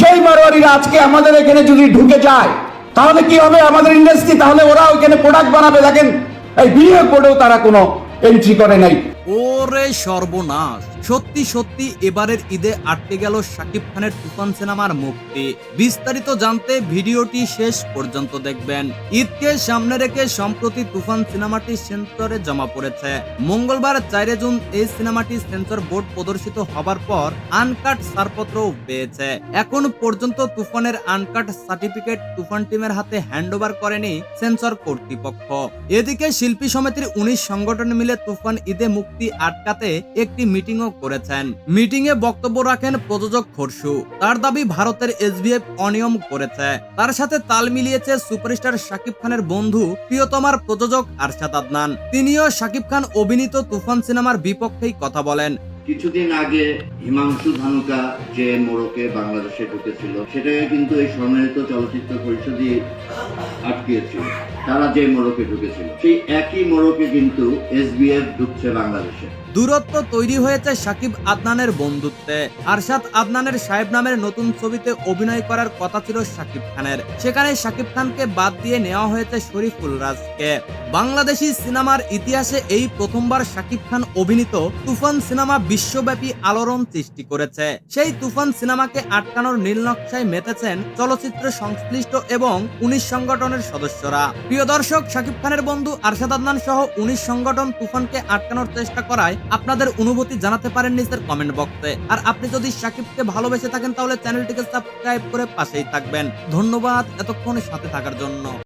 সেই মারোয়ারিরা আজকে আমাদের এখানে যদি ঢুকে যায়, তাহলে কি হবে আমাদের ইন্ডাস্ট্রি তাহলে ওরা ওইখানে প্রোডাক্ট বানাবে। দেখেন, এই বিনিয়োগ করেও তারা কোনো এন্ট্রি করে নাই। ওরে সর্বনাশ। সত্যি সত্যি এবারের ঈদে আটকে গেল শাকিব খানের তুফান সিনেমার মুক্তি। বিস্তারিত জানতে ভিডিওটি শেষ পর্যন্ত দেখবেন। ঈদকে সামনে রেখে সম্প্রতি তুফান সিনেমাটি সেন্সরে জমা পড়েছে। মঙ্গলবার চারে জুন এই সিনেমাটি সেন্সর বোর্ড প্রদর্শিত হবার পর আনকাট ছাড়পত্র পেয়েছে। এখন পর্যন্ত তুফানের আনকাট সার্টিফিকেট তুফান টিমের হাতে হ্যান্ডওভার করেনি সেন্সর কর্তৃপক্ষ। এদিকে শিল্পী সমিতির উনিশ সংগঠন মিলে তুফান ঈদে মুক্তি আটকাতে একটি মিটিংও করেছেন। মিটিং এ বক্তব্য রাখেন প্রযোজক খরশু। তার দাবি ভারতের এসবিএফ অনিয়ম করেছে। তার সাথে তাল মিলিয়েছে সুপারস্টার শাকিব খানের বন্ধু প্রিয়তমার প্রযোজক আরশাদ আদনান। তিনিও শাকিব খান অভিনীত তুফান সিনেমার বিপক্ষেই কথা বলেন। কিছুদিন আগে হিমাংশু ধানুকা যে মোড়কে বাংলাদেশে ঢুকেছিল, সেটাকে কিন্তু এই সম্মানিত চলচ্চিত্র পরিষদই আটকিয়েছিল। তারা যে মোড়কে ঢুকেছিল, সেই একই মোড়কে কিন্তু এসবিএফ ঢুকছে বাংলাদেশে। দূরত্ব তৈরি হয়েছে সাকিব আদনানের বন্ধুত্বে। আরশাদ আদনানের সাহেব নামের নতুন ছবিতে অভিনয় করার কথা ছিল সাকিব খানের। সেখানে সাকিব খানকে বাদ দিয়ে নেওয়া হয়েছে শরীফুল রাজকে। বাংলাদেশি সিনেমার ইতিহাসে এই প্রথমবার সাকিব খান অভিনীত তুফান সিনেমা বিশ্বব্যাপী আলোড়ন সৃষ্টি করেছে। সেই তুফান সিনেমাকে আটকানোর নীলনকশায় মেতেছেন চলচ্চিত্র সংশ্লিষ্ট এবং উনিশ সংগঠনের সদস্যরা। প্রিয় দর্শক, শাকিব খানের বন্ধু আরশাদ আদনান সহ উনিশ সংগঠন তুফানকে আটকানোর চেষ্টা করায় আপনাদের অনুভূতি জানাতে পারেন নিজের কমেন্ট বক্সে। আর আপনি যদি শাকিবকে ভালোবেসে থাকেন, তাহলে চ্যানেলটিকে সাবস্ক্রাইব করে পাশেই থাকবেন। ধন্যবাদ এতক্ষণ সাথে থাকার জন্য।